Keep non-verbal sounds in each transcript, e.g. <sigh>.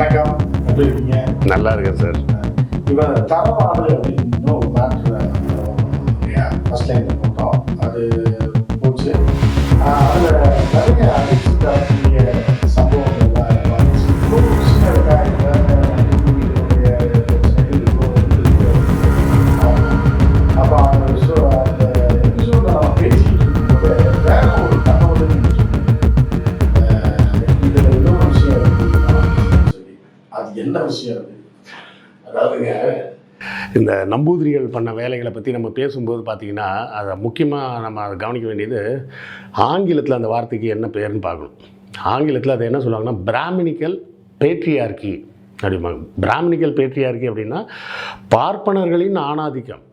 வணக்கம். எப்படி இருக்கீங்க? நல்லா இருக்கேன் சார் இப்போ தரவாடு அப்படின்னு ஒரு மேட்ரு ஃபர்ஸ்ட் லைன்ல போட்டோம். அது போச்சு. அதுல நிறைய இந்த நம்பூதிரிகள் பண்ண வேலைகளை பற்றி நம்ம பேசும்போது பார்த்திங்கன்னா அதை முக்கியமாக நம்ம அதை கவனிக்க வேண்டியது ஆங்கிலத்தில் அந்த வார்த்தைக்கு என்ன பேருன்னு பார்க்கணும். ஆங்கிலத்தில் அதை என்ன சொல்லுவாங்கன்னா பிராமினிக்கல் பேட்ரியார்கி அப்படிம்பாங்க. பிராமினிக்கல் பேட்ரியார்கி அப்படின்னா பார்ப்பனர்களின் ஆணாதிக்கம்.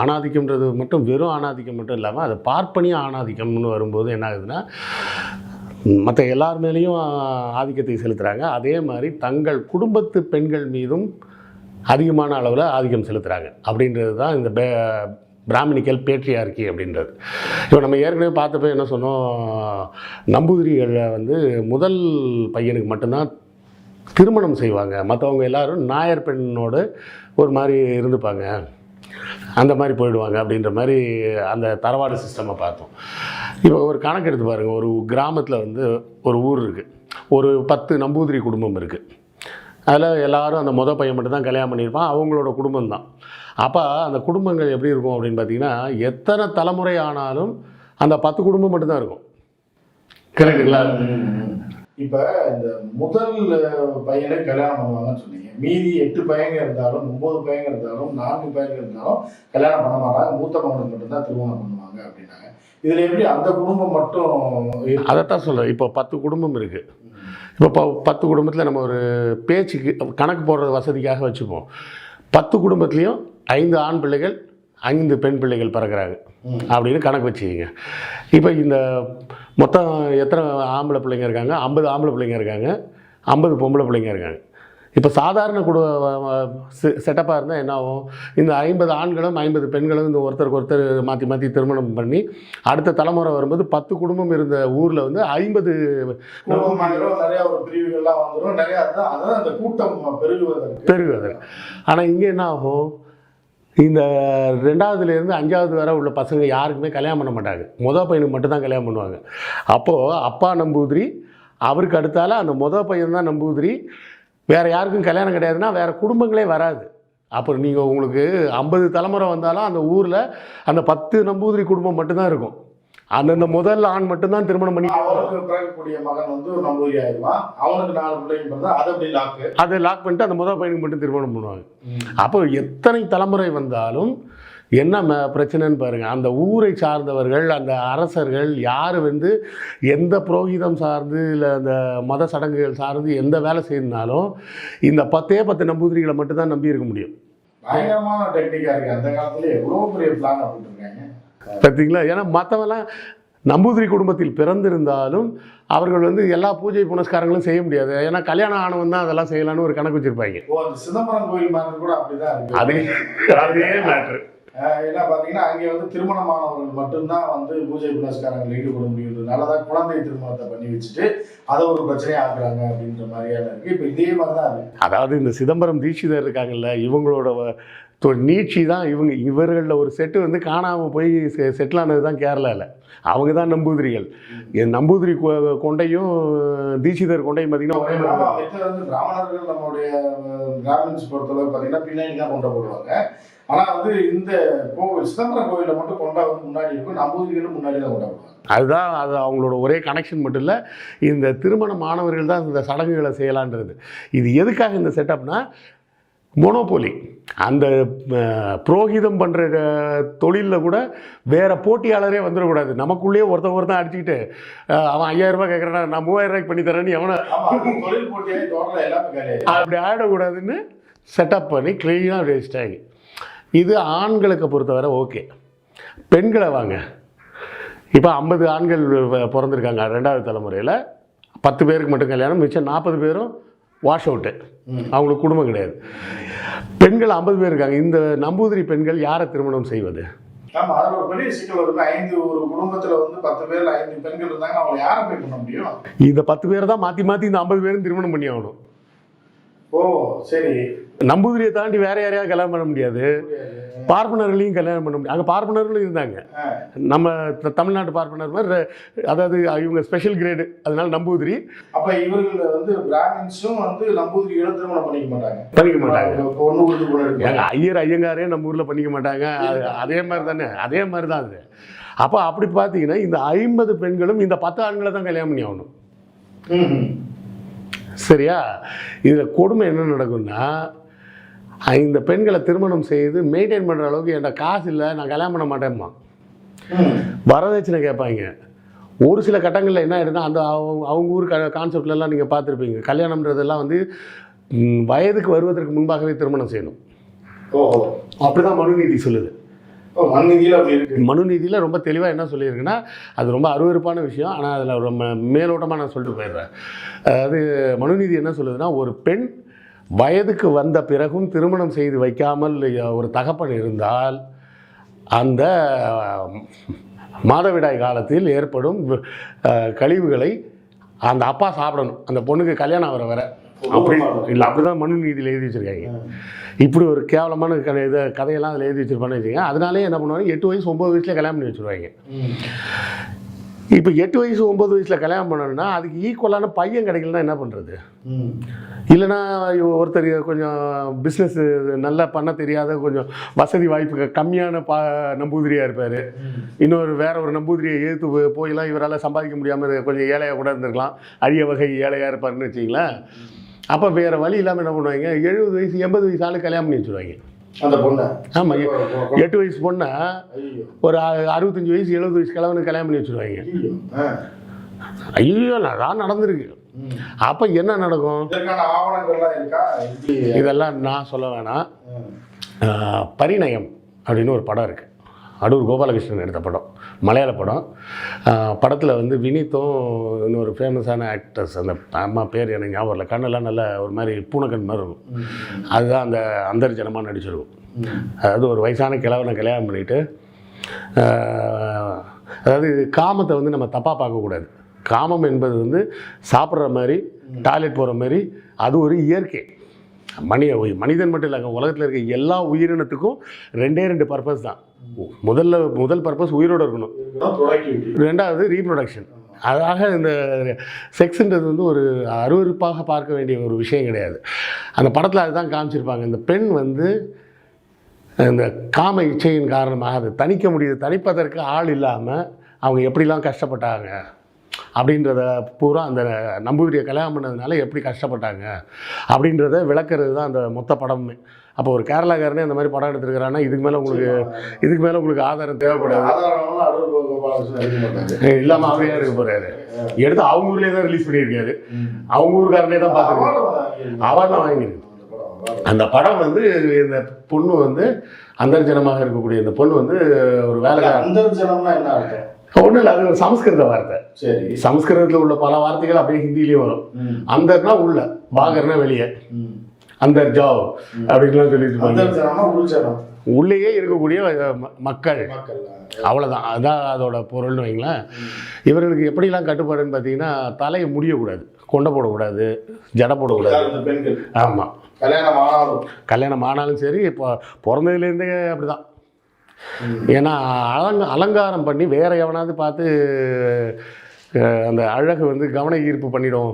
ஆணாதிக்கம்ன்றது மட்டும் வெறும் ஆணாதிக்கம் மட்டும் இல்லாமல் அது பார்ப்பனிய ஆணாதிக்கம்னு வரும்போது என்ன ஆகுதுன்னா மற்ற எல்லார் மேலேயும் ஆதிக்கத்தை செலுத்துகிறாங்க அதே மாதிரி தங்கள் குடும்பத்து பெண்கள் மீதும் அதிகமான அளவில் ஆதிக்கம் செலுத்துகிறாங்க அப்படின்றது தான் இந்த பே பிராமணிக்கல் பேட்ரியார்கி அப்படின்றது. இப்போ நம்ம ஏற்கனவே பார்த்தப்ப என்ன சொன்னோம்? நம்பூதிரிகளில் வந்து முதல் பையனுக்கு மட்டும்தான் திருமணம் செய்வாங்க. மற்றவங்க எல்லாரும் நாயர் பெண்ணோடு ஒரு மாதிரி இருந்துப்பாங்க. அந்த மாதிரி போயிடுவாங்க அப்படின்ற மாதிரி அந்த தரவாடு சிஸ்டமை பார்த்தோம். இப்போ ஒரு கணக்கு எடுத்து பாருங்கள் ஒரு கிராமத்தில் வந்து ஒரு ஊர் இருக்குது ஒரு பத்து நம்பூதிரி குடும்பம் இருக்குது அதில் எல்லாரும் அந்த முத பையன் மட்டும் தான் கல்யாணம் பண்ணியிருப்பான் அவங்களோட குடும்பம் தான் அப்போ அந்த குடும்பங்கள் எப்படி இருக்கும் அப்படின்னு பார்த்தீங்கன்னா எத்தனை தலைமுறை ஆனாலும் அந்த பத்து குடும்பம் மட்டும்தான் இருக்கும். கரெக்டுங்களா இப்போ இந்த முதல் பையனை கல்யாணம் பண்ணுவாங்கன்னு சொன்னீங்க. மீதி எட்டு பையங்க இருந்தாலும் ஒன்பது பையங்க இருந்தாலும் நான்கு பையங்க இருந்தாலும் கல்யாணம் பண்ண மாட்டாங்க. மூத்த மகனுக்கு மட்டும்தான் திருமணம் பண்ணுவாங்க அப்படின்னாங்க. இதுல எப்படி அந்த குடும்பம் மட்டும்? அதைத்தான் சொல்கிறேன் இப்போ பத்து குடும்பம் இருக்குது இப்போ ப பத்து குடும்பத்தில் நம்ம ஒரு பேச்சுக்கு கணக்கு போடுறது வசதிக்காக வச்சுப்போம். பத்து குடும்பத்துலேயும் ஐந்து ஆண் பிள்ளைகள் ஐந்து பெண் பிள்ளைகள் பிறக்கிறாங்க. அப்படின்னு கணக்கு வச்சுக்கிங்க. இப்போ இந்த மொத்தம் எத்தனை ஆம்பளை பிள்ளைங்க இருக்காங்க? ஐம்பது ஆம்பளை பிள்ளைங்க இருக்காங்க. ஐம்பது பொம்பளை பிள்ளைங்க இருக்காங்க. இப்போ சாதாரண குடு செட்டப்பாக இருந்தால் என்ன ஆகும் இந்த ஐம்பது ஆண்களும் ஐம்பது பெண்களும் இந்த ஒருத்தருக்கு ஒருத்தர் மாற்றி மாற்றி திருமணம் பண்ணி அடுத்த தலைமுறை வரும்போது பத்து குடும்பம் இருந்த ஊரில் வந்து ஐம்பது நிறைய ஒரு பிரிவுகள்லாம் வந்துடும் நிறைய அதான் அந்த கூட்டம் பெருகுவதற்கு. பெருகுது ஆனால் இங்கே என்ன ஆகும் இந்த ரெண்டாவதுலேருந்து அஞ்சாவது வரை உள்ள பசங்க யாருக்குமே கல்யாணம் பண்ண மாட்டாங்க. மொதல் பையனுக்கு மட்டும்தான் கல்யாணம் பண்ணுவாங்க. அப்போது அப்பா நம்பூதிரி அவருக்கு அடுத்தால அந்த மொதல் பையன் தான் நம்பூதிரி வேறு யாருக்கும் கல்யாணம் கிடையாதுன்னா வேறு குடும்பங்களே வராது. அப்புறம் நீங்கள் உங்களுக்கு ஐம்பது தலைமுறை வந்தாலும் அந்த ஊரில் அந்த பத்து நம்பூதிரி குடும்பம் மட்டும்தான் இருக்கும். அந்தந்த முதல் ஆண் மட்டும்தான் திருமணம் பண்ணி அவருக்கு பிறக்கக்கூடிய மகன் வந்து ஒரு நம்பூரி ஆயிடுவான் அவனுக்கு நாலு பிள்ளைங்க பிறந்தா அது அப்படி லாக்கு அதை லாக் பண்ணிட்டு அந்த முதல் பையனுக்கு மட்டும் திருமணம் பண்ணுவாங்க. அப்போ எத்தனை தலைமுறை வந்தாலும் என்ன பிரச்சனைன்னு பாருங்கள் அந்த ஊரை சார்ந்தவர்கள் அந்த அரசர்கள் யார் வந்து எந்த புரோகிதம் சார்ந்து இல்லை அந்த மத சடங்குகள் சார்ந்து எந்த வேலை செய்யணுனாலும் இந்த பத்தே பத்து நம்பூதிரிகளை மட்டும்தான் நம்பி இருக்க முடியும். பயங்கரமான அந்த காலத்துல பெரிய பிளான் பார்த்தீங்களா ஏன்னா மற்றவெல்லாம் நம்பூதிரி குடும்பத்தில் பிறந்திருந்தாலும் அவர்கள் வந்து எல்லா பூஜை புனஸ்காரங்களும் செய்ய முடியாது. ஏன்னா கல்யாணம் ஆனவன் தான் அதெல்லாம் செய்யலான்னு ஒரு கணக்கு வச்சுருப்பாங்க. சிதம்பரம் கோயில் மேட்டர் கூட அப்படிதான் இருக்கு. அதே அதே மேட்ரு அஹ் என்ன பாத்தீங்கன்னா அங்கே வந்து திருமணமானவர்கள் மட்டும்தான் வந்து பூஜை புனஸ்காரங்கள் ஈடுபட முடியுன்றதுனால தான் குழந்தை திருமணத்தை பண்ணி வச்சுட்டு அதை ஒரு பிரச்சனையா ஆக்குறாங்க அப்படின்ற மாதிரியான இருக்கு. இப்போ இதே மாதிரி தான் இருக்கு. அதாவது இந்த சிதம்பரம் தீட்சிதர் இருக்காங்கல்ல இவங்களோட நீட்சி தான் இவங்க இவர்களில் ஒரு செட்டு வந்து காணாமல் போய் செ செட்டில் ஆனது தான் கேரளாவில் அவங்க தான் நம்பூதிரிகள் என் நம்பூதிரி கொண்டையும் தீட்சிதர் கொண்டையும் பார்த்தீங்கன்னா பிராமணர்கள் நம்மளுடைய அஹ், பிராமின்ஸ் பொறுத்தளவு பார்த்தீங்கன்னா பின்னாடி தான் கொண்ட போடுவாங்க. ஆனா வந்து இந்த கோவில் சிதம்பரம் கோவில்ல மட்டும் கொண்டா வந்து முன்னாடி இருக்கும். நம்பூதிரிகளும் முன்னாடி தான் கொண்டா போடுவாங்க அதுதான் அது அவங்களோட ஒரே கனெக்ஷன் மட்டும் இல்லை இந்த திருமண மாணவர்கள் தான் இந்த சடங்குகளை செய்யலான்றது. இது எதுக்காக இந்த செட்டப்னா மொனோபோலி அந்த புரோகிதம் பண்ணுற தொழிலில் கூட வேற போட்டியாளரே வந்துடக்கூடாது. நமக்குள்ளேயே ஒருத்தன் ஒருத்தன் அடிச்சுக்கிட்டு அவன் ஐயாயிரம் ரூபாய் கேட்குறான் நான் மூவாயிரம் ரூபாய்க்கு பண்ணி தரேன்னு எவனை அப்படி ஆடக்கூடாதுன்னு செட்டப் பண்ணி க்ளீனாக வேஸ்ட்டாகி இது ஆண்களுக்கு பொறுத்தவரை ஓகே. பெண்களை வாங்க. இப்போ ஐம்பது ஆண்கள் பிறந்திருக்காங்க ரெண்டாவது தலைமுறையில். பத்து பேருக்கு மட்டும் கல்யாணம் மிச்சம் நாற்பது பேரும் வாஷ் அவுட்டு. அவங்களுக்கு குடும்பம் கிடையாது. பெண்கள் ஐம்பது பேர் இருக்காங்க. இந்த நம்பூதிரி பெண்கள் யாரை திருமணம் செய்வது? ஆமா அதுல ஒரு பெரிய சிக்கல் இருக்கு. ஐந்து ஒரு குடும்பத்துல வந்து பத்து பேர்ல ஐந்து பெண்கள் இருந்தாங்க அவங்களை யாரை போய் பண்ண முடியும்? இந்த பத்து பேரை தான் மாற்றி மாற்றி இந்த ஐம்பது பேரும் திருமணம் பண்ணி ஆகணும். ஓ சரி. நம்பூதிரியை தாண்டி வேற யாரையாவது கல்யாணம் பண்ண முடியாது. பார்ப்பனர்களையும் கல்யாணம் பண்ண முடியும் அங்கே பார்ப்பனர்களும் இருந்தாங்க. நம்ம தமிழ்நாட்டு பார்ப்பனர் மாதிரி அதாவது இவங்க ஸ்பெஷல் கிரேடு அதனால நம்பூதிரி. அப்ப இவர்கள் வந்து பிராமின்ஸும் வந்து நம்பூதிரிகளை திருமணம் பண்ணிக்க மாட்டாங்க. பண்ணிக்க மாட்டாங்க. பொண்ணு கொடுத்து ஐயர் ஐயங்காரே நம்ம ஊரில் பண்ணிக்க மாட்டாங்க. அது- மாதிரி தானே? அதே மாதிரி தான் அது. அப்போ அப்படி பார்த்தீங்கன்னா இந்த ஐம்பது பெண்களும் இந்த பத்து ஆண்களை தான் கல்யாணம் பண்ணி ஆகணும். சரியா? இதில் கொடுமை என்ன நடக்கும்னா இந்த பெண்களை திருமணம் செய்து மெயின்டைன் பண்ணுற அளவுக்கு என்கிட்ட காசு இல்லை நான் கல்யாணம் பண்ண மாட்டேம்மா. வரதட்சணை கேட்பாங்க. ஒரு சில கட்டங்களில் என்ன ஆயிடுனா அந்த அவங்க அவங்க ஊர் க கான்செப்ட்லலாம் நீங்கள் பார்த்துருப்பீங்க. கல்யாணம்ன்றதெல்லாம் வந்து வயதுக்கு வருவதற்கு முன்பாகவே திருமணம் செய்யணும். ஓஹோ. அப்படி தான் மனுநீதி சொல்லுது. ஓ அப்படி இருக்கு. மனுநீதியில் ரொம்ப தெளிவாக என்ன சொல்லியிருக்குன்னா அது ரொம்ப அருவருப்பான விஷயம். ஆனால் அதில் ரொம்ப மேலோட்டமாக நான் சொல்லிட்டு போயிடுறேன். அது மனுநீதி என்ன சொல்லுதுன்னா ஒரு பெண் வயதுக்கு வந்த பிறகும் திருமணம் செய்து வைக்காமல் ஒரு தகப்பன் இருந்தால் அந்த மாதவிடாய் காலத்தில் ஏற்படும் கழிவுகளை அந்த அப்பா சாப்பிடணும். அந்த பொண்ணுக்கு கல்யாணம் வர வர. அப்படி இல்லை அப்படி தான் மனு நீதியில் எழுதி வச்சுருக்காங்க. இப்படி ஒரு கேவலமான கதை இதை கதையெல்லாம் அதில் எழுதி வச்சிருப்பான்னு வச்சுக்கோங்க. அதனாலே என்ன பண்ணுவாங்க? எட்டு வயசு ஒம்பது வயசுல கல்யாணம் பண்ணி வச்சுருவாங்க. இப்போ எட்டு வயசு ஒம்பது வயசில் கல்யாணம் பண்ணணும்னா அதுக்கு ஈக்குவலான பையன் கிடைக்கலன்னா என்ன பண்ணுறது ம். இல்லைன்னா ஒருத்தர் கொஞ்சம் பிஸ்னஸ் நல்லா பண்ண தெரியாத கொஞ்சம் வசதி வாய்ப்பு கம்மியான பா நம்பூதிரியாக இருப்பார். இன்னொரு வேற ஒரு நம்பூதிரியை எழுத்து போயெல்லாம் இவரால் சம்பாதிக்க முடியாமல் கொஞ்சம் ஏழையாக கூட இருந்திருக்கலாம். அரிய வகை ஏழையாக இருப்பாருன்னு வச்சிங்களேன் அப்போ வேறு வழி இல்லாமல் என்ன பண்ணுவாங்க? எழுபது வயசு எண்பது வயசு ஆளு கல்யாணம் பண்ணி வச்சுருவாங்க. அந்த பொண்ணை? ஆமாம் எட்டு வயசு பொண்ணை ஒரு அறுபத்தஞ்சு வயசு எழுபது வயசு கிழவனுக்கு கல்யாணம் பண்ணி வச்சுருவாங்க. ஐயோ அதான் நடந்திருக்கு. அப்போ என்ன நடக்கும்? இதெல்லாம் நான் சொல்ல வேணாம். பரிணயம் அப்படின்னு ஒரு படம் இருக்குது அடூர் கோபாலகிருஷ்ணன் எடுத்த படம். மலையாள படம். படத்தில் வந்து வினீத்தும் இன்னொரு ஃபேமஸான ஆக்டர்ஸ் அந்த அம்மா பேர் எனக்கு ஞாபகம் இல்லை கண்ணெல்லாம் நல்ல ஒரு மாதிரி பூனைக்கண் மாதிரி இருக்கும். அதுதான் அந்த அந்தர்ஜனமாக நடிச்சிருக்கும். அதாவது ஒரு வயசான கிழவனை கல்யாணம் பண்ணிட்டு ஆஹ், அதாவது காமத்தை வந்து நம்ம தப்பாக பார்க்கக்கூடாது காமம் என்பது வந்து சாப்பிட்ற மாதிரி டாய்லெட் போகிற மாதிரி அது ஒரு இயற்கை. மனி மனிதன் மட்டும் இல்லைங்க உலகத்தில் இருக்க எல்லா உயிரினத்துக்கும் ரெண்டே ரெண்டு பர்பஸ் தான். முதல்ல முதல் பர்பஸ் உயிரோடு இருக்கணும். ரெண்டாவது ரீப்ரொடக்ஷன் அதாக இந்த செக்ஸ்ன்றது வந்து ஒரு அருவருப்பாக பார்க்க வேண்டிய ஒரு விஷயம் கிடையாது. அந்த படத்தில் அதுதான் காமிச்சிருப்பாங்க. இந்த பெண் வந்து இந்த காம இச்சையின் காரணமாக அதை தணிக்க முடியுது. தணிப்பதற்கு ஆள் இல்லாமல் அவங்க எப்படிலாம் கஷ்டப்பட்டாங்க? அப்படின்றத பூரா அந்த நம்பூதிரியை கல்யாணம் பண்ணதுனால எப்படி கஷ்டப்பட்டாங்க அப்படின்றத விளக்குறது தான் அந்த மொத்த படமுமே. அப்போ ஒரு கேரளாக்காரனே அந்த மாதிரி படம் எடுத்துருக்கிறான்னா இதுக்கு மேலே உங்களுக்கு இதுக்கு மேலே உங்களுக்கு ஆதாரம் தேவைப்படாது. ஆதாரம்லாம் அடூர் கோபாலகிருஷ்ணன் எடுக்க மாட்டாரு இல்லாம அவரே இருக்க போறாரு. எடுத்து அவங்க ஊர்லயே தான் ரிலீஸ் பண்ணியிருக்காரு. அவங்க ஊருக்காரனே தான் பார்த்துருக்காரு. வாங்கியிருக்காரு. அவார்ட்லாம் வாங்கியிருக்கு அந்த படம் வந்து இந்த பொண்ணு வந்து அந்தர்ஜனமாக இருக்கக்கூடிய இந்த பொண்ணு வந்து ஒரு வேலைக்கார அந்தர்ஜனம்னா என்ன அர்த்தம்? ஒன்றும் இல்லை அது சமஸ்கிருத வார்த்தை. சரி. சமஸ்கிருதத்தில் உள்ள பல வார்த்தைகள் அப்படியே ஹிந்திலையும் வரும். அந்தர்னா உள்ள பாகர்னா வெளியே. அந்தர் ஜாவ் அப்படின்லாம் சொல்லிட்டு உள்ளேயே இருக்கக்கூடிய மக்கள். அவ்வளோதான் அதான் அதோட பொருள்னு வைங்களேன். இவர்களுக்கு எப்படிலாம் கட்டுப்பாடுன்னு பார்த்தீங்கன்னா தலையை முடியக்கூடாது. கொண்டை போடக்கூடாது. ஜடை போடக்கூடாது. ஆமாம் கல்யாணம் ஆனாலும். கல்யாணம் ஆனாலும் சரி இப்போ பிறந்ததுலேருந்தே அப்படிதான். ம். ஏன்னா அலங்க அலங்காரம் பண்ணி வேற எவனாவது பார்த்து அந்த அழகு வந்து கவன ஈர்ப்பு பண்ணிடும்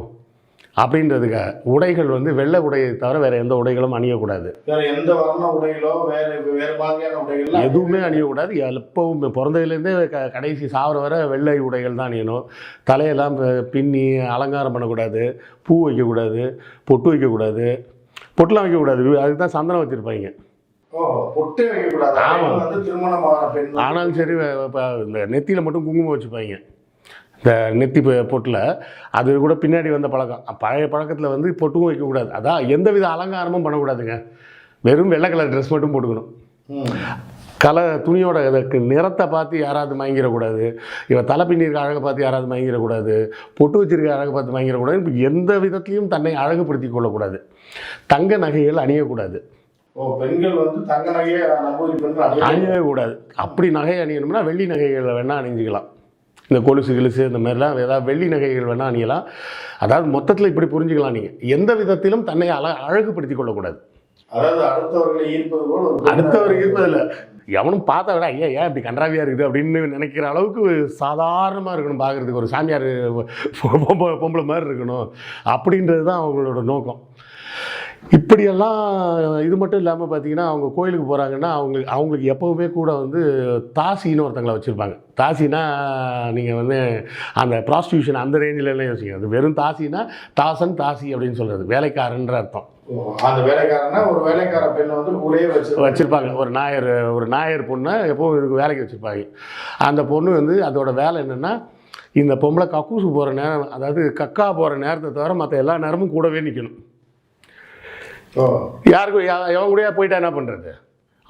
அப்படின்றதுக்கு உடைகள் வந்து வெள்ளை உடையை தவிர வேற எந்த உடைகளும் அணியக்கூடாது. வேற எந்த வர்ண உடைகளோ வேற வேற மாதிரியான உடைகள் எதுவுமே அணியக்கூடாது. எப்பவும் பிறந்ததுலேருந்தே க கடைசி சாவர வர வெள்ளை உடைகள் தான் அணியணும். தலையெல்லாம் பின்னி அலங்காரம் பண்ணக்கூடாது. பூ வைக்கக்கூடாது. பொட்டு வைக்கக்கூடாது. பொட்டுலாம் வைக்கக்கூடாது. அதுக்கு தான் சந்தனம் வச்சுருப்பாங்க. ஆனாலும் சரி இப்போ இந்த நெத்தியில் மட்டும் குங்குமம் வச்சுப்பாங்க. இந்த நெத்தி பொட்டில். அது கூட பின்னாடி வந்த பழக்கம். பழைய பழக்கத்தில் வந்து பொட்டும் வைக்கக்கூடாது. அதான் எந்த வித அலங்காரமும் பண்ணக்கூடாதுங்க. வெறும் வெள்ளை கலர் ட்ரெஸ் மட்டும் போட்டுக்கணும். கலர் துணியோட இதுக்கு நிறத்தை பார்த்து யாராவது மயங்கிடக்கூடாது. இவன் தலை பின்னிருக்க அழகை பார்த்து யாராவது மயங்கிடக்கூடாது. பொட்டு வச்சிருக்க அழகை பார்த்து மயங்கிடக்கூடாது. இப்போ எந்த விதத்திலையும் தன்னை அழகுபடுத்தி கொள்ளக்கூடாது. தங்க நகைகள் அணியக்கூடாது. பெண்கள் வந்து தங்க நகையை நம்பூரி பெண்கள் அணிய அணியவே கூடாது. அப்படி நகை அணியணும்னா வெள்ளி நகைகளை வேணால் அணிஞ்சிக்கலாம். இந்த கொலுசு கிலுசு இந்த மாதிரிலாம் ஏதாவது வெள்ளி நகைகள் வேணால் அணியலாம். அதாவது மொத்தத்தில் இப்படி புரிஞ்சுக்கலாம் நீங்கள் எந்த விதத்திலும் தன்னை அழ அழகுபடுத்திக் கொள்ளக்கூடாது. அதாவது அடுத்தவர்களை ஈர்ப்பது போல் அடுத்தவர் இருப்பதில்ல எவனும் பார்த்தா விட ஐயா ஏன் இப்படி கன்றாவியாக இருக்குது? அப்படின்னு நினைக்கிற அளவுக்கு சாதாரணமாக இருக்கணும் பார்க்குறதுக்கு ஒரு சாமியார் பொம்பளை மாதிரி இருக்கணும். அப்படின்றது தான் அவங்களோட நோக்கம். இப்படியெல்லாம் இது மட்டும் இல்லாமல் பார்த்தீங்கன்னா அவங்க கோயிலுக்கு போகிறாங்கன்னா அவங்களுக்கு அவங்களுக்கு எப்போவுமே கூட வந்து தாசின்னு ஒருத்தங்களை வச்சுருப்பாங்க. தாசினா நீங்கள் வந்து அந்த ப்ராஸ்டியூஷன் அந்த ரேஞ்சில் எல்லாம் யோசிங்க. அது வெறும் தாசினா தாசன் தாசி அப்படின்னு சொல்கிறது வேலைக்காரன்ற அர்த்தம். அந்த வேலைக்காரனா ஒரு வேலைக்கார பெண்ணை வந்து கூடயே வச்சு வச்சுருப்பாங்க. ஒரு நாயர் ஒரு நாயர் பொண்ணை எப்போவும் இதுக்கு வேலைக்கு வச்சுருப்பாங்க. அந்த பொண்ணு வந்து அதோட வேலை என்னென்னா இந்த பொம்பளை கக்கூசு போகிற நேரம் அதாவது கக்கா போகிற நேரத்தை தவிர மற்ற எல்லா நேரமும் கூடவே நிற்கணும் யாருக்கும் எவன் கூடயா போயிட்டா என்ன பண்ணுறது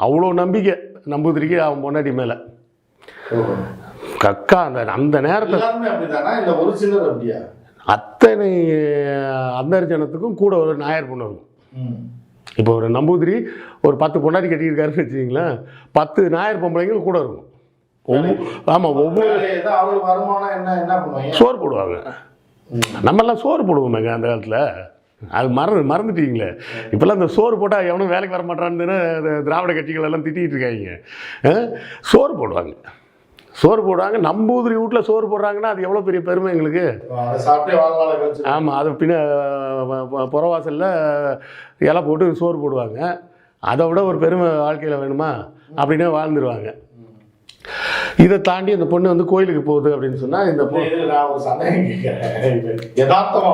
அவ்வளோ நம்பிக்கை நம்புதிரிக்கு அவன் பொண்டாட்டி மேலே. கக்கா அந்த அந்த நேரத்தை எல்லாருமே அப்படிதானா? இல்ல ஒரு சிலர் அப்படியா? அத்தனை அந்தர்ஜனத்துக்கும் கூட ஒரு நாயர் பொண்ணு இருக்கும். இப்போ ஒரு நம்பூதிரி ஒரு பத்து பொண்டாட்டி கட்டியிருக்காருன்னு வச்சுக்கிங்களேன் பத்து நாயர் பொம்பளைங்க கூட இருக்கும். ஆமாம் ஒவ்வொரு வருமானம் என்ன என்ன பண்ணுவாங்க? சோறு போடுவாங்க. நம்மெல்லாம் சோறு போடுவோமேங்க அந்த காலத்தில். அது மறந்து மறந்துட்டீங்களே. இப்போல்லாம் இந்த சோறு போட்டால் எவனும் வேலைக்கு வர மாட்டான்னு திராவிட கட்சிகள் எல்லாம் திட்டிகிட்டு இருக்காங்க? சோறு போடுவாங்க. சோறு போடுவாங்க. நம்பூதிரி வீட்டில் சோறு போடுறாங்கன்னா அது எவ்வளோ பெரிய பெருமை எங்களுக்கு? ஆமாம் அது பின்ன புறவாசலில் இலை போட்டு சோறு போடுவாங்க. அதை விட ஒரு பெருமை வாழ்க்கையில் வேணுமா? அப்படின்னே வாழ்ந்துருவாங்க. இதை தாண்டி அந்த பொண்ணு வந்து கோயிலுக்கு போகுது அப்படின்னு சொன்னால் இந்த பொண்ணு நான் ஒரு சந்தேகம் கேட்கிறேன். யதார்த்தமா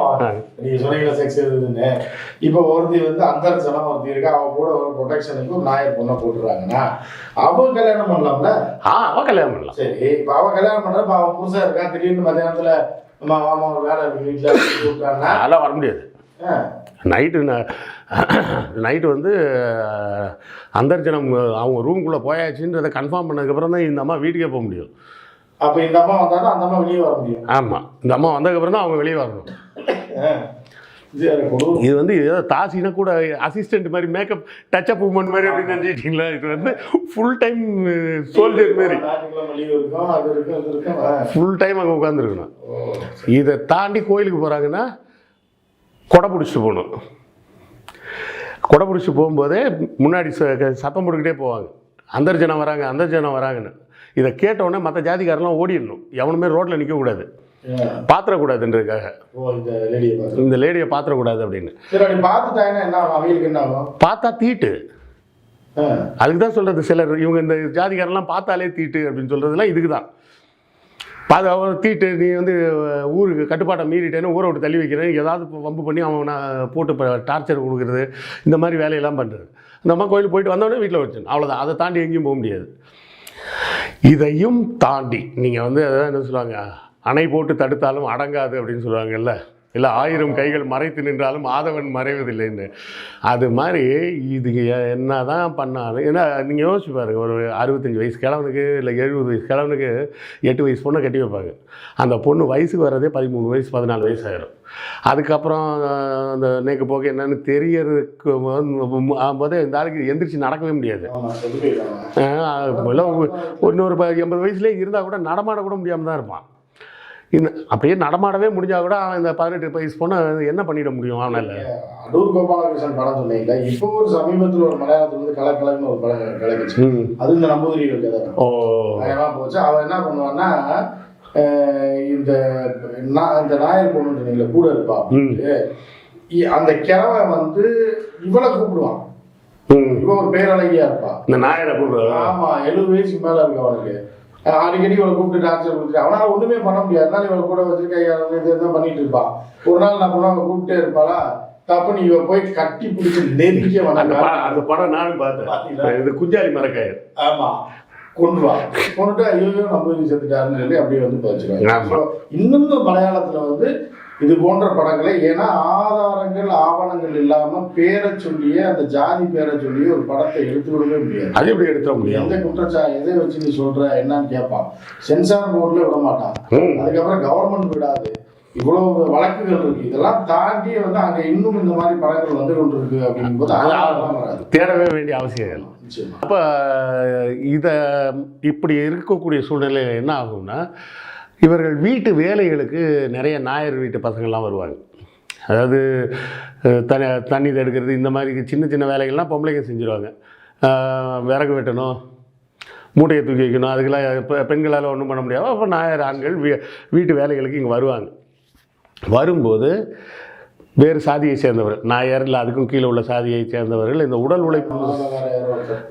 நீங்க சொன்னீங்களா செக்ஸ் இருக்குதுன்னு. இப்போ ஒருத்தி வந்து அந்தர்சனம் ஒருத்தி இருக்கா அவ கூட ஒரு ப்ரொடெக்ஷனுக்கு ஒரு நாயர் பொண்ணை போட்டுருவாங்கன்னா அவ கல்யாணம் பண்ணலாம்ல? ஆ அவ கல்யாணம் பண்ணலாம். சரி இப்போ அவ கல்யாணம் பண்றப்ப அவன் புருஷன் இருக்கா? திடீர்னு மத்தியானத்துல மாமா ஒரு வேலை வீட்டுல கூப்பிட்டாங்கன்னா அதெல்லாம் வர முடியாது. நைட்டு நைட்டு வந்து அந்தர்ஜனம் அவங்க ரூம்குள்ளே போயாச்சுன்றதை கன்ஃபார்ம் பண்ணதுக்கப்புறம் தான் இந்த அம்மா வீட்டுக்கே போக முடியும். அப்ப இந்த அம்மா வந்தாதான் அந்த அம்மா வெளியே வர முடியும். ஆமாம் இந்த அம்மா வந்ததுக்கப்புறம் தான் அவங்க வெளியே வரணும். இது வந்து ஏதோ தாசினா கூட அசிஸ்டன்ட் மாதிரி மேக்கப் டச்சப் உமன் மாதிரி அப்படின்னு நினச்சிக்கிங்களா இது வந்து ஃபுல் டைம் சோல்ஜர் மாதிரி. ஃபுல் டைம் அங்கே உட்காந்துருக்கணும் இதை தாண்டி கோயிலுக்கு போகிறாங்கன்னா கொடை பிடிச்சிட்டு போகணும். கொடை பிடிச்சிட்டு போகும்போதே முன்னாடி சத்தம் போட்டுக்கிட்டே போவாங்க. அந்தர்ஜனம் வராங்க அந்தர்ஜனம் வராங்கன்னு. இதை கேட்ட உடனே மற்ற ஜாதிக்காரெல்லாம் ஓடிடணும். எவனுமே ரோட்டில் நிற்கக்கூடாது. பாத்திரக்கூடாதுன்றதுக்காக இந்த லேடியை பாத்திரக்கூடாது அப்படின்னு. பார்த்தா தீட்டு. அதுக்கு தான் சொல்கிறது சிலர் இவங்க இந்த ஜாதிக்காரெல்லாம் பார்த்தாலே தீட்டு அப்படின்னு சொல்கிறதுலாம் இதுக்கு தான் அது அவன் தீட்டு நீ வந்து ஊருக்கு கட்டுப்பாட்டை மீறிட்டேன்னு ஊரை விட்டு தள்ளி வைக்கிறேன். ஏதாவது வம்பு பண்ணி அவனை போட்டு இப்போ டார்ச்சர் கொடுக்குறது இந்த மாதிரி வேலையெல்லாம் பண்ணுறது இந்த அம்மா கோயிலுக்கு போயிட்டு வந்தோடனே வீட்டில் வச்சு அவ்வளோதான் அதை தாண்டி எங்கேயும் போக முடியாது. இதையும் தாண்டி நீங்கள் வந்து அதான் என்ன சொல்லுவாங்க அணை போட்டு தடுத்தாலும் அடங்காது அப்படின்னு சொல்லுவாங்கல்ல? இல்லை ஆயிரம் கைகள் மறைத்து நின்றாலும் ஆதவன் மறைவதில்லைன்னு. அது மாதிரி இது என்ன தான் பண்ணாலும் ஏன்னா நீங்கள் யோசிச்சு பாருங்க ஒரு அறுபத்தஞ்சி வயசு கிழவனுக்கு இல்லை எழுபது வயசு கிழவனுக்கு எட்டு வயசு பொண்ணை கட்டி வைப்பாங்க. அந்த பொண்ணு வயசுக்கு வர்றதே பதிமூணு வயசு பதினாலு வயசு ஆயிரும். அதுக்கப்புறம் அந்த நேக்கு போக என்னன்னு தெரியறதுக்கு போதே இந்த ஆளுக்கு எந்திரிச்சு நடக்கவே முடியாது. இன்னொரு ப- எண்பது வயசுலேயே இருந்தால் கூட நடமாட கூட முடியாமல் தான் இருப்பான். இந்த அப்படியே நடமாடவே முடிஞ்சால் கூட அவன் இந்த பதினெட்டு வயசு பொண்ணை என்ன பண்ணிட முடியும் அவனால்? அடூர் கோபாலகிருஷ்ணன் படம் சொன்னீங்க இப்போ ஒரு சமீபத்தில் ஒரு மலையாளத்துல வந்து கலக்கலன்னு ஒரு படம் கலக்குச்சு. ம். அது இந்த நம்பூதிரிகள் கதை ஓ. போச்சு. அவன் என்ன பண்ணுவான்னா இந்த இந்த நாயர் பொண்ணு சொன்னீங்களே கூட இருப்பா அந்த கிழவன் வந்து இவளை கூப்பிடுவான். ம். இவ ஒரு பேரழகியா இருப்பா. இந்த நாயரை கூப்பிடுறா ஆமா எழுபது வயசுக்கு மேல இருக்கு அவனுக்கு அடிக்கடி இவளை கூப்பிட்டு டார்ச்சர் கொடுத்துட்டு அவனால ஒண்ணுமே பண்ண முடியாது. அதனால இவளை கூட வச்சிருக்க இது தான் பண்ணிட்டு இருப்பான் ஒரு நாள் நான் பண்ண கூப்பிட்டே இருப்பாளா? தப்புன்னு இவ போய் கட்டி பிடிச்சி நெருங்கி அந்த படம் நானும்? பார்த்தேன். இது குஞ்சாலி மரக்காயர். ஆமா. கொண்டு வா. கொண்டுட்டு ஐயோ நம்ம செத்துட்டாருன்னு சொல்லி அப்படியே வந்து. So, இன்னும் மலையாளத்துல வந்து இது போன்ற படங்களை ஏன்னா ஆதாரங்கள் ஆவணங்கள் இல்லாம பேரை சொல்லியே அந்த ஜாதி பேரை சொல்லியே ஒரு படத்தை எடுத்து விடவே முடியாது. அது எப்படி எடுத்துட முடியும்? எந்த குற்றச்சா எதை வச்சு நீ சொல்ற என்னன்னு கேட்பான். சென்சார் போர்டுல விட மாட்டான். அதுக்கப்புறம் கவர்மெண்ட் விடாது. இவ்வளவு வழக்குகள் இருக்கு. இதெல்லாம் தாண்டி வந்து அங்க இன்னும் இந்த மாதிரி படங்கள் வந்து கொண்டிருக்கு அப்படிங்கும்போது அது ஆதாரம் வராது. தேடவே வேண்டிய அவசியம் இல்லை. அப்போ இதை இப்படி இருக்கக்கூடிய சூழ்நிலையில் என்ன ஆகும்னா இவர்கள் வீட்டு வேலைகளுக்கு நிறைய நாயர் வீட்டு பசங்கள்லாம் வருவாங்க. அதாவது அஹ், தண்ணி எடுக்கிறது இந்த மாதிரி சின்ன சின்ன வேலைகள்லாம் பொம்பளைங்க செஞ்சுருவாங்க. விறகு வெட்டணும் மூட்டையை தூக்கி வைக்கணும் அதுக்கெல்லாம் இப்போ பெண்களால் ஒன்றும் பண்ண முடியாது. அப்போ நாயர் ஆண்கள் வீ வீட்டு வேலைகளுக்கு இங்கே வருவாங்க. வரும்போது வேறு சாதியை சேர்ந்தவர்கள் நாயர் இல்லை அதுக்கும் கீழே உள்ள சாதியை சேர்ந்தவர்கள் இந்த உடல் உழைப்பு.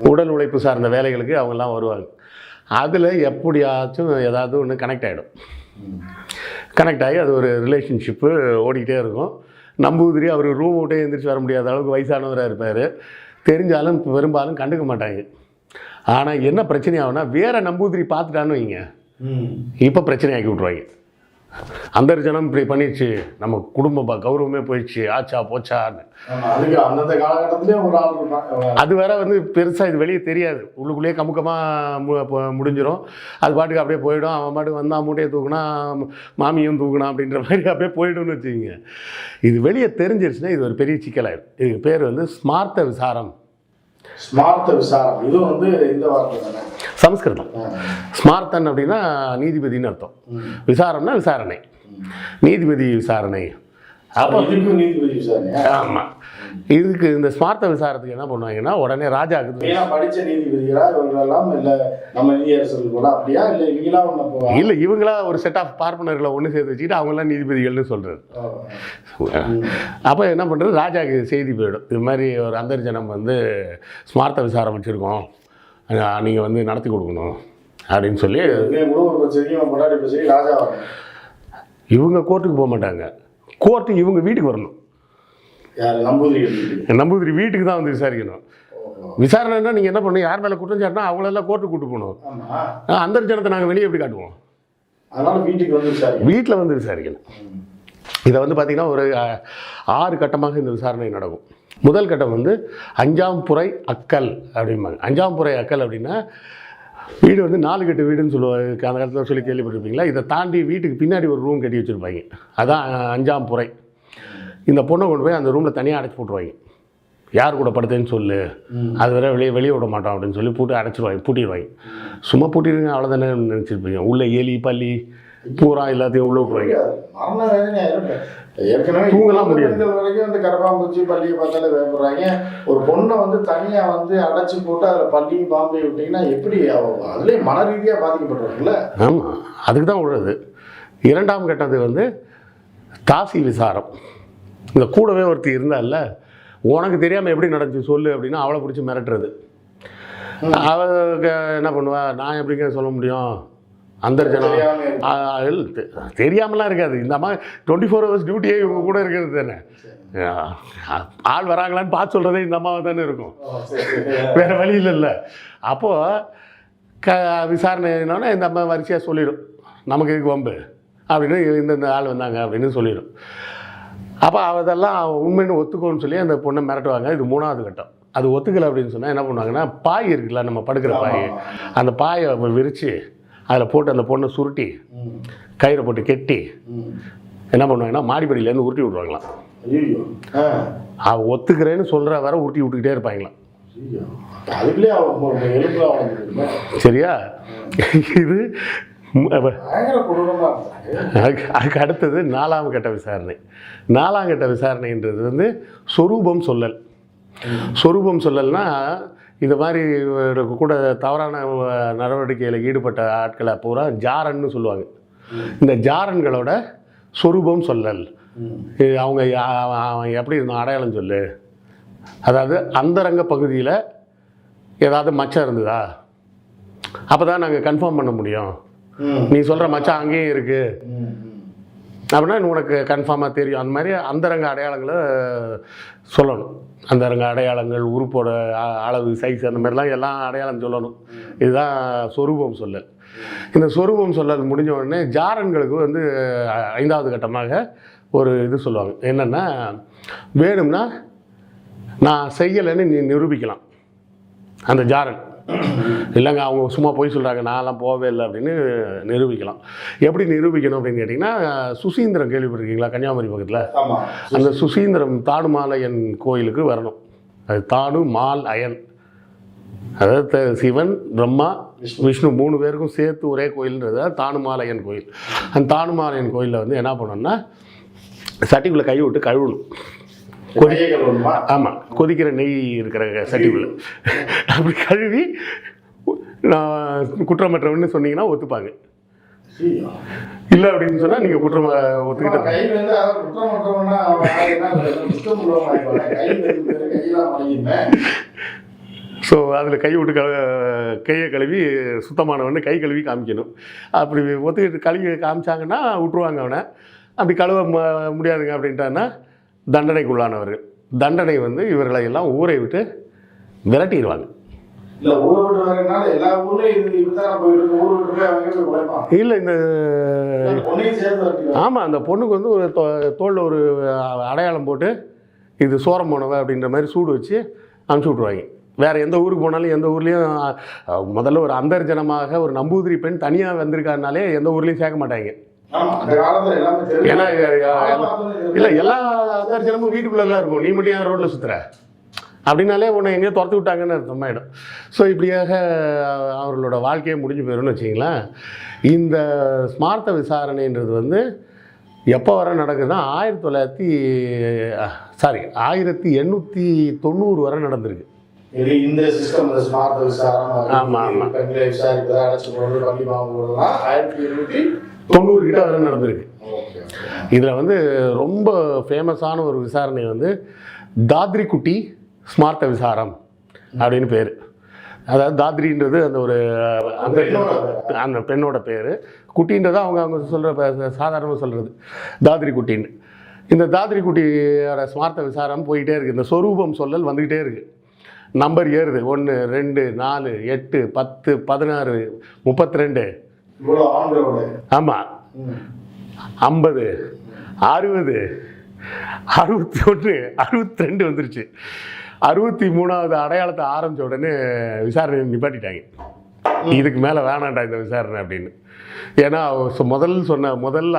உடல் உழைப்பு சார்ந்த வேலைகளுக்கு அவங்கெல்லாம் வருவாங்க. அதில் எப்படியாச்சும் ஏதாவது ஒன்று கனெக்ட் ஆகிடும். கனெக்ட் ஆகி அது ஒரு ரிலேஷன்ஷிப்பு ஓடிக்கிட்டே இருக்கும். நம்பூதிரி அவர் ரூம் விட்டே எந்திரிச்சு வர முடியாத அளவுக்கு வயசானவராக இருப்பார். தெரிஞ்சாலும் பெரும்பாலும் கண்டுக்க மாட்டாங்க. ஆனால் என்ன பிரச்சனை ஆகும்னா வேற நம்பூதிரி பார்த்துட்டான்னு வைங்க. இப்போ பிரச்சனையாக்கி விட்ருவாங்க அந்த ஜனம் இப்படி பண்ணிடுச்சு நம்ம குடும்ப கௌரவமே போயிடுச்சு ஆச்சா போச்சான்னு. அந்தந்த காலகட்டத்திலே ஒரு ஆள் இருப்பான் அது வேற வந்து பெருசாக இது வெளியே தெரியாது. உள்ளுக்குள்ளேயே கமுக்கமாக மு ப- முடிஞ்சிரும். அது பாட்டுக்கு அப்படியே போயிடும். அவன் பாட்டுக்கு வந்தான் மூட்டையை தூக்குனா மாமியும் தூக்குனா அப்படின்ற மாதிரி அப்படியே போயிடும்னு வச்சுக்கோங்க. இது வெளியே தெரிஞ்சிருச்சுன்னா இது ஒரு பெரிய சிக்கலாயிடும் இதுக்கு பேர் வந்து ஸ்மார்த்த விசாரம். ஸ்மார்த்த விசாரம். இது வந்து இந்த வார்த்தை தானே? சமஸ்கிருதம். ஸ்மார்த்தன் அப்படின்னா நீதிபதின்னு அர்த்தம். விசாரம்னா விசாரணை. நீதிபதி விசாரணை. அப்ப நீதிபதி ஆமாம் இதுக்கு இந்த ஸ்மார்த்த விசாரத்துக்கு என்ன பண்ணுவாங்கன்னா உடனே நீங்களா படிச்ச நீதிபதிகளா இல்ல நம்ம நீதியரசர்கள் கூட அப்படியா? இல்ல இவங்களா இல்லை ஒரு செட் ஆஃப் பார்ப்பனர்களை ஒன்று சேர்த்து வச்சுக்கிட்டு அவங்களாம் நீதிபதிகள்னு சொல்கிறது அப்போ என்ன பண்ணுறது ராஜாவுக்கு செய்தி போயிடும். இது மாதிரி ஒரு அந்தர்ஜனம் வந்து ஸ்மார்த்த விசாரம் வச்சுருக்கோம். நீங்கள் வந்து நடத்தி கொடுக்கணும் அப்படின்னு சொல்லி இவங்க கோர்ட்டுக்கு போக மாட்டாங்க. கோர்ட்டு இவங்க வீட்டுக்கு வரணும். நம்பூதிரி வீட்டுக்கு தான் வந்து விசாரிக்கணும். விசாரணைன்னா நீங்கள் என்ன பண்ணணும்? யார் மேலே குற்றம் சாட்டினா அவங்களெல்லாம் கோர்ட்டுக்கு கூட்டு போகணும். ஆமா. அந்தர்ஜனத்தை நாங்கள் வெளியே எப்படி காட்டுவோம்? அதனால வீட்டுக்கு வந்து வீட்டில் வந்து விசாரிக்கணும். இதை வந்து பார்த்திங்கன்னா ஒரு ஆறு கட்டமாக இந்த விசாரணை நடக்கும். முதல் கட்டம் வந்து அஞ்சாம் புறை அக்கல் அப்படிம்பாங்க. அஞ்சாம் புறை அக்கல் அப்படின்னா வீடு வந்து நாலு கட்டு வீடுன்னு சொல்லுவாங்க. அந்த காலத்தில் சொல்லி கேள்விப்பட்டிருப்பீங்களா? இதை தாண்டி வீட்டுக்கு பின்னாடி ஒரு ரூம் கட்டி வச்சுருப்பாங்க. அதான் அஹ், அஞ்சாம் புறை இந்த பொண்ணை கொண்டு போய் அந்த ரூமில் தனியாக அடைச்சி போட்டுருவாங்க. யார் கூட படுத்தேன்னு சொல்லு. அது வரை வெளியே வெளியே விட மாட்டோம் அப்படின்னு சொல்லி பூட்டி அடைச்சிருவாங்க. பூட்டிடுவாங்க. சும்மா பூட்டிடுங்க அவ்வளோதானே நினச்சிருப்பீங்க. உள்ள எலி பல்லி பூரா எல்லாத்தையும் உள்ளே இருக்கு ஏற்கனவே தூங்கலாம் முடியாது. வரைக்கும் இந்த கரப்பாம்பூச்சி பள்ளியை பார்த்தாலே பயப்படுறாங்க. ஒரு பொண்ணை வந்து தனியா வந்து அடைச்சு போட்டு அதுல பள்ளியும் பாம்பையும் விட்டீங்கன்னா எப்படி அதுலயே மன ரீதியா பாதிக்கப்பட்டிருக்குல்ல ஆமாம் அதுக்கு தான் விடுறது இரண்டாம் கட்டது வந்து தாசி விசாரம். இந்த கூடவே ஒருத்தி இருந்தால்ல உனக்கு தெரியாமல் எப்படி நடந்துச்சு சொல்லு அப்படின்னா அவளை பிடிச்சி மிரட்டுறது. அவ க- என்ன பண்ணுவா? நான் எப்படிங்க சொல்ல முடியும்? அந்த ஜனம் தெரியாம இருக்கு. ஆ, இல்ல, தெ- தெரியாமலாம் இருக்காது. இந்த அம்மா டுவெண்ட்டி ஃபோர் ஹவர்ஸ் டியூட்டியே இவங்க கூட இருக்கிறது தானே. ஆள் வராங்களான்னு பார்த்து சொல்கிறதே இந்த அம்மாவை தானே இருக்கும். வேற வழி இல்லைல்ல. அப்போது க விசாரணைனோடனே இந்த அம்மா வரிசையாக சொல்லிடும். நமக்கு இதுக்கு வம்பு? அப்படின்னு இந்த இந்த ஆள் வந்தாங்க அப்படின்னு சொல்லிடும். அப்போ அதெல்லாம் உண்மைன்னு ஒத்துக்கோன்னு சொல்லி அந்த பொண்ணை மிரட்டுவாங்க. இது மூணாவது கட்டம். அது ஒத்துக்கலை அப்படின்னு சொன்னால் என்ன பண்ணுவாங்கன்னா பாய் இருக்குல்ல நம்ம படுக்கிற பாய். அந்த பாயை விரித்து அதில் போட்டு அந்த பொண்ணை சுருட்டி கயிறை போட்டு கெட்டி. என்ன பண்ணுவாங்கன்னா மாடிப்படியிலேருந்து உருட்டி விட்ருவாங்களாம் அவள் ஒத்துக்கிறேன்னு சொல்கிற வரை உருட்டி விட்டுக்கிட்டே இருப்பாங்களாம். அவன் சரியா? இது அதுக்கு அதுக்கு அடுத்தது நாலாம் கட்ட விசாரணை. நாலாம் கட்ட விசாரணைன்றது வந்து சொரூபம் சொல்லல். சொரூபம் சொல்லல்னா இந்த மாதிரி கூட தவறான நடவடிக்கையில் ஈடுபட்ட ஆட்களை பூரா ஜாரன்னு சொல்லுவாங்க இந்த ஜாரன்களோட சொரூபம் சொல்லல். இது அவங்க எப்படி இருந்தான் அடையாளம் சொல்லு அதாவது அந்தரங்க பகுதியில் ஏதாவது மச்சம் இருந்ததா அப்போ தான் நாங்கள் கன்ஃபார்ம் பண்ண முடியும். நீ சொல்கிற மச்சம் அங்கேயும் இருக்குது. அப்படின்னா உனக்கு கன்ஃபார்மாக தெரியும். அந்த மாதிரி அந்தரங்க அடையாளங்களை சொல்லணும். அந்தரங்க அடையாளங்கள் உறுப்போட அளவு சைஸ் அந்த மாதிரிலாம் எல்லாம் அடையாளம் சொல்லணும். இதுதான் சொரூபம் சொல்லல் இந்த சொரூபம் சொல்லல் முடிஞ்ச உடனே ஜாரன்களுக்கு வந்து ஐந்தாவது கட்டமாக ஒரு இது சொல்லுவாங்க. என்னென்னா வேணும்னா நான் செய்யலைன்னு நீ நிரூபிக்கலாம். அந்த ஜாரன். <clears throat> இல்லைங்க அவங்க சும்மா போய் சொல்கிறாங்க நான்லாம் போகவே இல்லை அப்படின்னு நிரூபிக்கலாம். எப்படி நிரூபிக்கணும் அப்படின்னு கேட்டிங்கன்னா சுசீந்திரம் கேள்விப்பட்டிருக்கீங்களா கன்னியாகுமரி பக்கத்தில்? அந்த சுசீந்திரம் தாடுமாலையன் கோயிலுக்கு வரணும். அது தாடு மால் அயன். அதாவது சிவன் பிரம்மா விஷ்ணு. மூணு பேருக்கும் சேர்த்து ஒரே கோயில்ன்றது தான் தானுமாலையன் கோயில். அந்த தானுமாலையன் கோயிலில் வந்து என்ன பண்ணணும்னா சட்டிக்குள்ளே கை விட்டு கழுவணும். கழுவணுமா? ஆமாம் கொதிக்கிற நெய் இருக்கிற சட்டிக்குள்ளே. அப்படி கழுவி நான் குற்றமற்றவன்னு சொன்னீங்கன்னா ஒத்துப்பாங்க. இல்லை அப்படின்னு சொன்னால் நீங்கள் குற்றம் ஒத்துக்கிட்ட. ஸோ அதில் கை விட்டு கழு கையை கழுவி சுத்தமானவன்னு கை கழுவி காமிக்கணும். அப்படி ஒத்துக்கிட்டு கழுவி காமிச்சாங்கன்னா விட்ருவாங்க அவனை. அப்படி கழுவ முடியாதுங்க அப்படின்ட்டான்னா தண்டனைக்குள்ளானவர்கள். தண்டனை வந்து இவர்களை எல்லாம் ஊரை விட்டு விரட்டிடுவாங்க. இல்ல இந்த. ஆமாம் அந்த பொண்ணுக்கு வந்து ஒரு தோளில் ஒரு அடையாளம் போட்டு இது சோரம் போனவ அப்படின்ற மாதிரி சூடு வச்சு அனுப்பிச்சி விட்ருவாங்க வேறு எந்த ஊருக்கு போனாலும் எந்த ஊர்லேயும் முதல்ல ஒரு அந்தர்ஜனமாக ஒரு நம்பூதிரி பெண் தனியாக வந்திருக்காருனாலே எந்த ஊர்லேயும் சேர்க்க மாட்டாங்க. ஏன்னா. இல்லை எல்லா அந்தர்ஜனமும் வீட்டுக்குள்ளே தான் இருக்கும். நீ மட்டும் ஏன் ரோட்டில் சுற்றுற அப்படின்னாலே உன்னை எங்கேயோ துரத்து விட்டாங்கன்னு அர்த்தமாயிடும் ஸோ இப்படியாக அவர்களோட வாழ்க்கையே முடிஞ்சு போயிடும்னு வச்சிங்களேன் இந்த ஸ்மார்த்த விசாரணைன்றது வந்து எப்போ வரை நடக்குதுன்னா ஆயிரத்தி தொள்ளாயிரத்தி சாரி ஆயிரத்தி எண்ணூற்றி தொண்ணூறு வரை நடந்திருக்கு. இந்த சிஸ்டம் இந்த ஸ்மார்ட் விசாரணை ஆமா, ஆமா. பெண்களை விசாரிப்பதா அழைச்சு போறது பள்ளி வாங்குவதெல்லாம் ஆயிரத்தி இருநூத்தி தொண்ணூறு கிட்ட வரை நடந்திருக்கு. இதில் வந்து ரொம்ப ஃபேமஸான ஒரு விசாரணை வந்து தாத்ரி குட்டி ஸ்மார்த்த விசாரம் அப்படின்னு பேர். அதாவது தாத்ரின்றது அந்த ஒரு அந்த அந்த பெண்ணோட பேர். குட்டின்றது அவங்க அவங்க சொல்கிற சாதாரணமாக சொல்கிறது தாத்ரி குட்டின்னு இந்த தாத்ரி குட்டியோட ஸ்மார்த்த விசாரம் போயிட்டே இருக்குது இந்த சொரூபம் சொல்லல் வந்துக்கிட்டே இருக்குது நம்பர் ஏறுது. ஒன்று ரெண்டு நாலு எட்டு பத்து பதினாறு முப்பத்தி ரெண்டு ஆமாம். ஐம்பது அறுபது அறுபத்தி ஒன்று அறுபத்தி ரெண்டு வந்துருச்சு. அறுபத்தி மூணாவது அடையாளத்தை ஆரம்பித்த உடனே விசாரணை நிப்பாட்டிட்டாங்க. இதுக்கு மேலே வேணாண்டா இந்த விசாரணை அப்படின்னு. ஏன்னா முதல் சொன்ன முதல்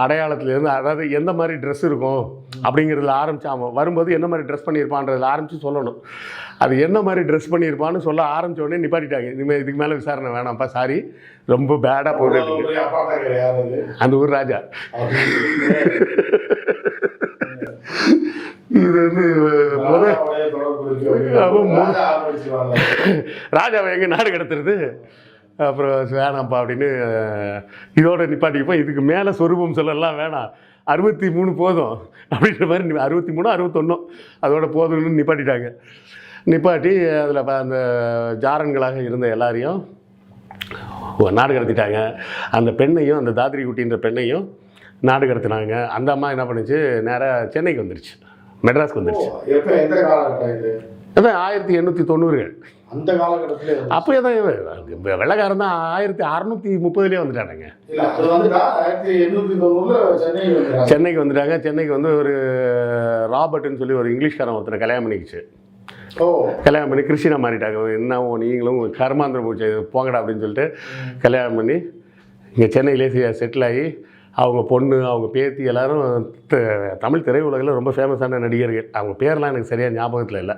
அடையாளத்துலேருந்து அதாவது எந்த மாதிரி ட்ரெஸ் இருக்கும் அப்படிங்கிறதுல ஆரம்பிச்சு அவன் வரும்போது என்ன மாதிரி ட்ரெஸ் பண்ணியிருப்பான்றதுல ஆரம்பித்து சொல்லணும். அது என்ன மாதிரி ட்ரெஸ் பண்ணியிருப்பான்னு சொல்ல ஆரம்பிச்ச உடனே நிப்பாட்டிட்டாங்க. இனிமேல் இதுக்கு மேலே விசாரணை வேணாம்ப்பா சாரி. ரொம்ப பேடாக போயிட்டு அந்த ஊர் ராஜா. இது வந்து. ராஜாவை எங்கே நாடு கடத்துறது? அப்புறம் வேணாம்ப்பா அப்படின்னு இதோட நிப்பாட்டிப்போம் இதுக்கு மேலே சொரூபம் சொல்லலாம் வேணாம். அறுபத்தி மூணு போதும். அப்படின்ற மாதிரி அறுபத்தி மூணு அறுபத்தொன்னும் அதோட போதும்னு நிப்பாட்டிட்டாங்க. நிப்பாட்டி அதில் அந்த ஜாரன்களாக இருந்த எல்லாரையும் நாடு கடத்திட்டாங்க. அந்த பெண்ணையும் அந்த தாத்ரி குட்டின்ற பெண்ணையும் நாடு கடத்தினாங்க. அந்த அம்மா என்ன பண்ணுச்சு? நேராக சென்னைக்கு வந்துருச்சு. மெட்ராஸ்க்கு வந்துருச்சு. அதான் ஆயிரத்தி எண்ணூற்றி தொண்ணூறுகள். அந்த காலகட்டத்திலே. அப்போயே தான் இவன் வெள்ளக்காரன் தான் ஆயிரத்தி அறநூற்றி முப்பதுலேயே வந்துட்டானுங்க. சென்னைக்கு வந்துட்டாங்க. சென்னைக்கு வந்து ஒரு ராபர்ட்னு சொல்லி ஒரு இங்கிலீஷ்காரன் ஒருத்தனை கல்யாணம் பண்ணிக்கிச்சு. கல்யாணம் பண்ணி கிறிஸ்டினா மாறிட்டாங்க. என்ன நீங்களும் கர்மாந்திரம் போச்சு போங்கடா அப்படின்னு சொல்லிட்டு கல்யாணம் பண்ணி இங்கே சென்னையிலே செட்டில் ஆகி அவங்க பொண்ணு அவங்க பேத்தி எல்லாரும் த- தமிழ் திரையுலகில் ரொம்ப ஃபேமஸான நடிகர்கள். அவங்க பேர்லாம் எனக்கு சரியாக ஞாபகத்தில் இல்லை.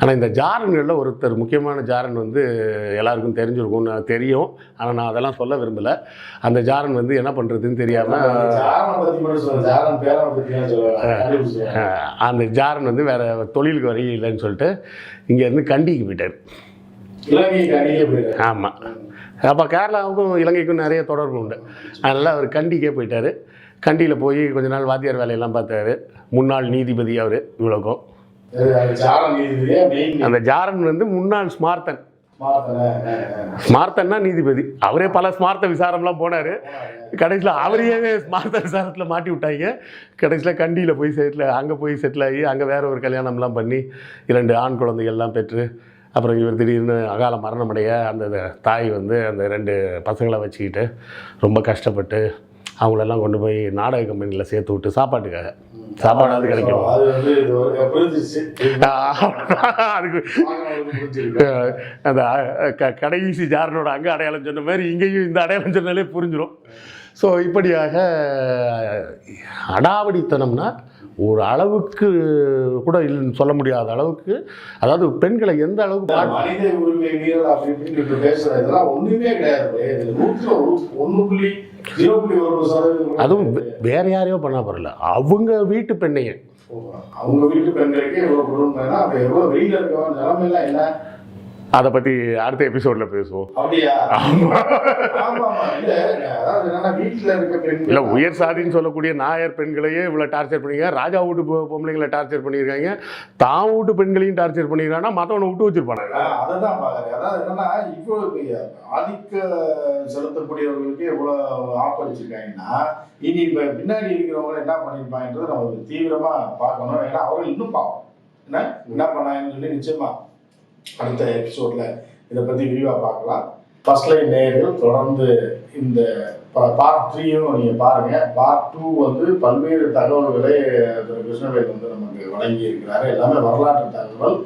ஆனால் இந்த ஜாரன்களில் ஒருத்தர் முக்கியமான ஜாரன் வந்து எல்லாருக்கும் தெரிஞ்சிருக்கும் நான் தெரியும். ஆனால் நான் அதெல்லாம் சொல்ல விரும்பலை. அந்த ஜாரன் வந்து என்ன பண்ணுறதுன்னு தெரியாமல் அந்த ஜாரன் வந்து வேறு தொழிலுக்கு வழி இல்லைன்னு சொல்லிட்டு இங்கேருந்து கண்டிக்கு போயிட்டார். ஆமாம் அப்போ கேரளாவுக்கும் இலங்கைக்கும் நிறைய தொடர்பு உண்டு. அதனால் அவர் கண்டிக்கே போயிட்டார். கண்டியில் போய் கொஞ்ச நாள் வாத்தியார் வேலையெல்லாம் பார்த்தாரு. முன்னாள் நீதிபதி அவர் இவ்வளோக்கும் அந்த ஜாரன் வந்து முன்னாள் ஸ்மார்த்தன். ஸ்மார்த்தன்னா நீதிபதி. அவரே பல ஸ்மார்த்த விசாரம்லாம் போனார். கடைசியில் அவரையே ஸ்மார்த்த விசாரத்தில் மாட்டி விட்டாங்க. கடைசியில் கண்டியில் போய் செட்டில் அங்கே போய் செட்டில் ஆகி அங்கே வேற ஒரு கல்யாணம்லாம் பண்ணி இரண்டு ஆண் குழந்தைகள்லாம் பெற்று அப்புறம் இவர் திடீர்னு அகால மரணமடைய அந்த தாய் வந்து அந்த ரெண்டு பசங்களை வச்சுக்கிட்டு ரொம்ப கஷ்டப்பட்டு அவங்களெல்லாம் கொண்டு போய் நாடக கம்பெனியில் சேர்த்து விட்டு சாப்பாட்டுக்காக சாப்பாடாவது கிடைக்கும். அதுக்கு அந்த கடைசி ஜாரனோட அங்க அடையாளம் சொன்ன மாதிரி இங்கேயும் இந்த அடையாளம் சொன்னாலே புரிஞ்சிடும் ஸோ இப்படியாக அடாவடித்தனம்னா ஒரு அளவுக்கு கூட சொல்ல முடியாத அளவுக்கு அதாவது பெண்களை எந்த அளவுக்கு மனித உரிமை மீறல் அப்படி இப்படின்னு இப்ப பேசுற இதெல்லாம் ஒண்ணுமே கிடையாது. அதுவும் வேற யாரையோ பண்ணா பரவாயில்ல. அவங்க வீட்டு பெண்ணையே. அவங்க வீட்டு பெண்களுக்கு எவ்வளவு கொடுமைனா அப்ப வெயில இருக்கவன் நிலைமையெல்லாம் என்ன? அதை பற்றி அடுத்த எபிசோடில் பேசுவோம். இல்ல உயர் சாதின்னு சொல்லக்கூடிய நாயர் பெண்களையே இவ்வளோ டார்ச்சர் பண்ணியிருக்காங்க ராஜா வீட்டு பொம்பளைங்களை டார்ச்சர் பண்ணியிருக்காங்க தான் வீட்டு பெண்களையும் டார்ச்சர் பண்ணியிருக்காங்கன்னா மற்றவனை விட்டு வச்சிருப்பாங்க அததான் அதாவது என்னன்னா இவ்வளவு பெரிய ஆதிக்க செலுத்தக்கூடியவர்களுக்கு எவ்வளவு ஆப்படிச்சிருக்காங்கன்னா இனி இப்ப பின்னாடி இருக்கிறவங்க என்ன பண்ணிருப்பாங்கன்றத நம்ம தீவிரமா பார்க்கணும். ஏன்னா அவர்கள் இன்னும் பார்ப்போம் என்ன? என்ன பண்ணாங்கன்னு சொல்லி நிச்சயமா அடுத்த எபிசோட்ல இதை பத்தி விரிவா பார்க்கலாம். ஃபர்ஸ்ட் லைன் நேயர்கள் தொடர்ந்து இந்த பார்ட் த்ரீயும் நீங்க பாருங்க. பார்ட் டூ வந்து பல்வேறு தகவல்களை திரு. கிருஷ்ணவேல் வந்து நமக்கு வழங்கி இருக்கிறாரு. எல்லாமே வரலாற்று தகவல்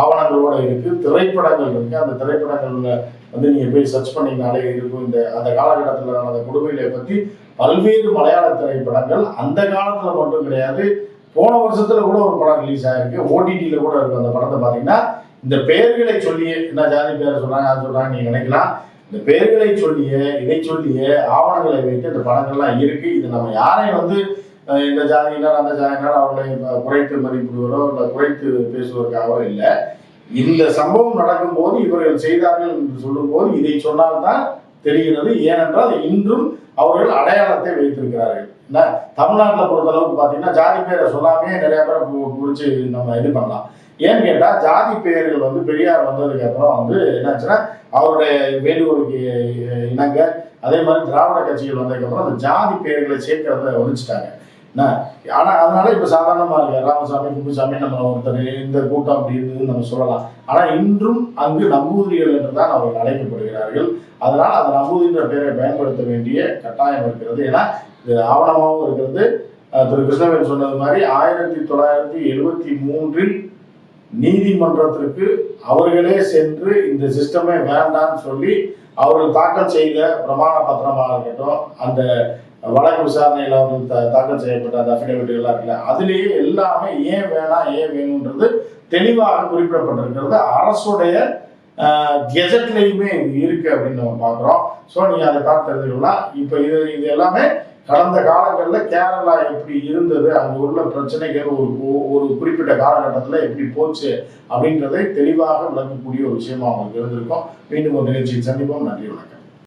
ஆவணங்களோட இருக்கு திரைப்படங்கள் இருக்கு. அந்த திரைப்படங்கள்ல வந்து நீங்க போய் சர்ச் பண்ணீங்கனாலே இருக்கும். இந்த அந்த காலகட்டத்தில் நடந்த கொடுமைகளை பத்தி பல்வேறு மலையாள திரைப்படங்கள். அந்த காலத்துல மட்டும் கிடையாது போன வருஷத்துல கூட ஒரு படம் ரிலீஸ் ஆயிருக்கு. ஓடிடியில கூட இருக்கு அந்த படத்தை பாத்தீங்கன்னா இந்த பெயர்களை சொல்லியே என்ன ஜாதி பேர் சொல்றாங்க அது சொல்றாங்க நீங்க நினைக்கலாம். இந்த பெயர்களை சொல்லியே இதை சொல்லிய ஆவணங்களை வைத்து இந்த படங்கள்லாம் இருக்கு. இது நம்ம யாரையும் வந்து இந்த ஜாதியினர் அந்த ஜாதியினர் அவர்களை குறைத்து மதிப்பிடுவதோ இல்லை குறைத்து பேசுவதற்காகவோ இல்லை இந்த சம்பவம் நடக்கும்போது இவர்கள் செய்தார்கள் என்று சொல்லும்போது இதை சொன்னால்தான் தெரிகிறது. ஏனென்றால் இன்றும் அவர்கள் அடையாளத்தை வைத்திருக்கிறார்கள். என்ன? தமிழ்நாட்டில் பொறுத்தளவுக்கு பார்த்தீங்கன்னா ஜாதி பேரை சொல்லாமே நிறைய பேரை பிடிச்சி நம்ம இது பண்ணலாம். ஏன்னு கேட்டால் ஜாதி பெயர்கள் வந்து பெரியார் வந்ததுக்கு அப்புறம் வந்து என்னாச்சுன்னா அவருடைய வேண்டுகோளுக்கு இணங்க அதே மாதிரி திராவிட கட்சிகள் வந்ததுக்கப்புறம் அந்த ஜாதி பெயர்களை சேர்க்கிறத ஒழிச்சிட்டாங்க. என்ன? ஆனா அதனால இப்ப சாதாரணமா இருக்கு ராமசாமி குப்புசாமி நம்ம ஒருத்தர் இந்த கூட்டம் அப்படி இருந்ததுன்னு நம்ம சொல்லலாம். ஆனா இன்றும் அங்கு நம்பூதிரிகள் என்றுதான் அவர்கள் அழைக்கப்படுகிறார்கள். அதனால் அந்த நம்பூதிரின்ற பெயரை பயன்படுத்த வேண்டிய கட்டாயம் இருக்கிறது. ஏன்னா இது ஆவணமாகவும் இருக்கிறது. திரு கிருஷ்ணவேல் சொன்னது மாதிரி ஆயிரத்தி தொள்ளாயிரத்தி எழுபத்தி மூன்றில் நீதிமன்றத்திற்கு அவர்களே சென்று இந்த சிஸ்டமே வேண்டாம்னு சொல்லி அவர்கள் தாக்கல் செய்த பிரமாண பத்திரமாக இருக்கட்டும் அந்த வழக்கு விசாரணையில் அவர்கள் தாக்கல் செய்யப்பட்ட அந்த அஃபிடவிட்டுகள்லாம் இருக்குல்ல அதுலேயே எல்லாமே ஏன் வேணாம் ஏன் வேணுன்றது தெளிவாக குறிப்பிடப்பட்டிருக்கிறது. அரசுடைய கெஜெட்லேயுமே இருக்கு அப்படின்னு நம்ம பார்க்குறோம். ஸோ நீங்கள் அதை பார்த்து தெரிஞ்சுக்கலாம் இப்போ இது இது எல்லாமே கடந்த காலங்களில் கேரளா எப்படி இருந்தது அங்கே உள்ள பிரச்சனைகள் ஒரு ஒரு குறிப்பிட்ட காலகட்டத்தில் எப்படி போச்சு அப்படின்றதை தெளிவாக விளக்கக்கூடிய ஒரு விஷயமா அவங்களுக்கு இருந்திருக்கும். மீண்டும் ஒரு நிகழ்ச்சியில் சந்திப்போம். நன்றி வணக்கம்.